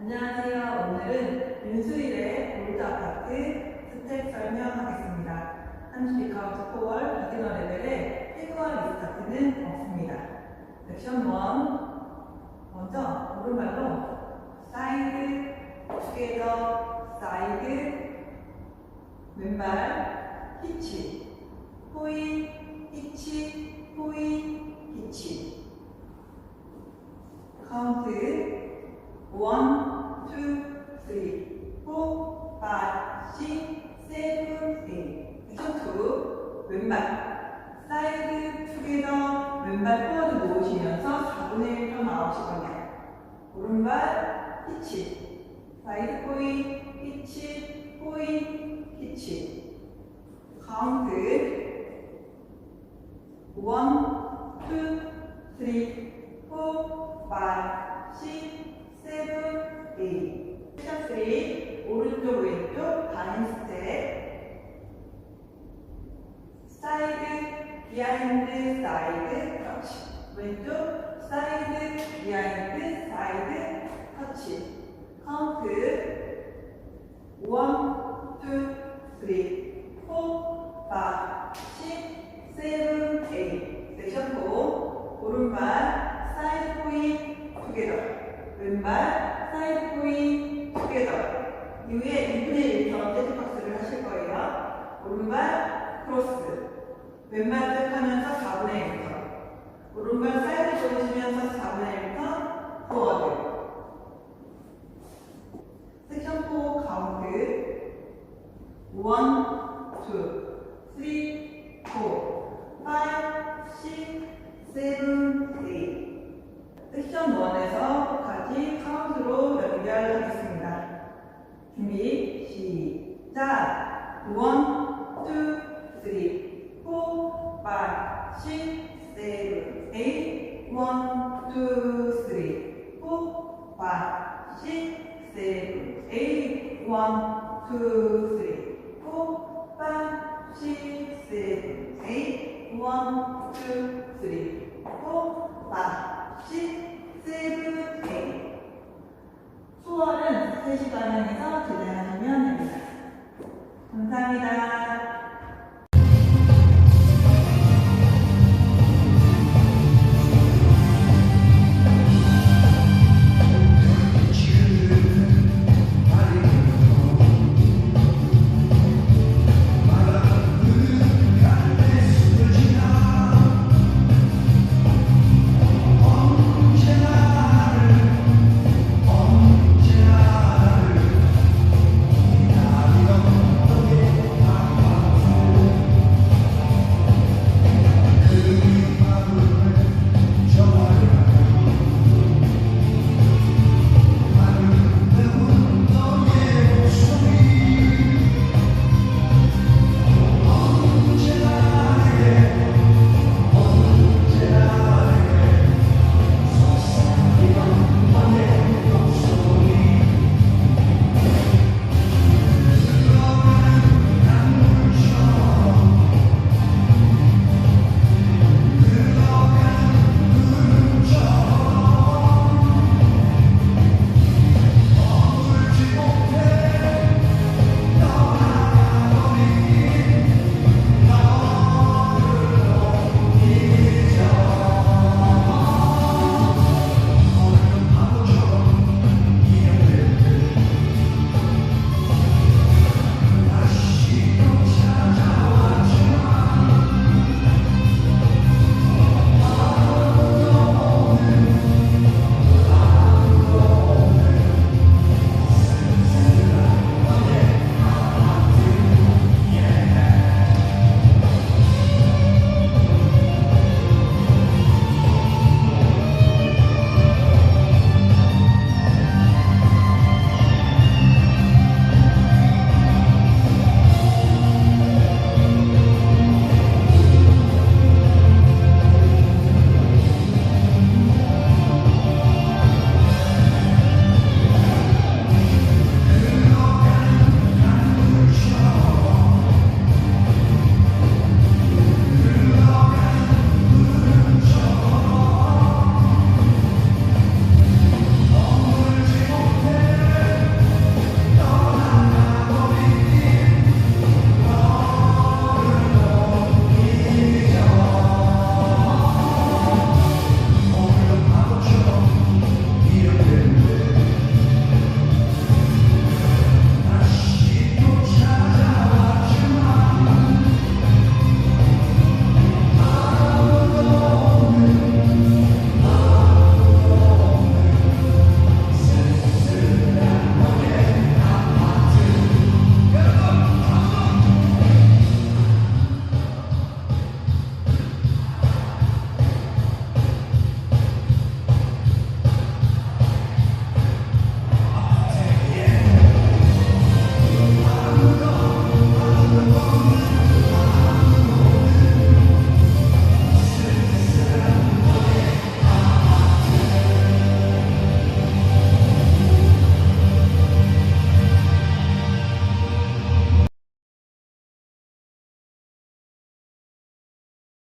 안녕하세요. 오늘은 윤수일의 골드 아파트 스텝 설명하겠습니다. 한주 리카운트 포월 비기너 레벨의 피그와 리스타트는 없습니다. 섹션 1 먼저 오른발로 사이드 투게더 사이드 왼발 히치 포이 히치 포이 히치 카운트 1 six, seven, eight. 액션 투 왼발 사이드 투게더 왼발 포워드 놓으시면서 4분의 1턴 방향 오른발 히치 사이드 포이 히치 포이 히치 카운트 one, two, three, four, five, six, 세븐, 에잇. 섹션 3 오른쪽 왼쪽 반인 스텝 사이드 비하인드 사이드 터치 왼쪽 사이드 비하인드 사이드 터치 카운트 1, 2, 3, 4, 5, 6, 7, 8 섹션 4 오른발 사이드 포인 투게더 왼발 사이드 포인 투게더 이후에 2분의 1턴 재즈박스를 하실 거예요. 오른발 크로스 왼발 뜻 하면서 4분의 1턴 오른발 사이드 돌리시면서 4분의 1턴 포워드 섹션 4 카운트 1, 2, 3, 4, 5, 6, 7, 8 섹션 1에서까지 카운트로 연결하겠습니다. 준비 시작. 1, 네, eight, one, two, three, four, five, six, seven, eight, one, two, three, four, five, six.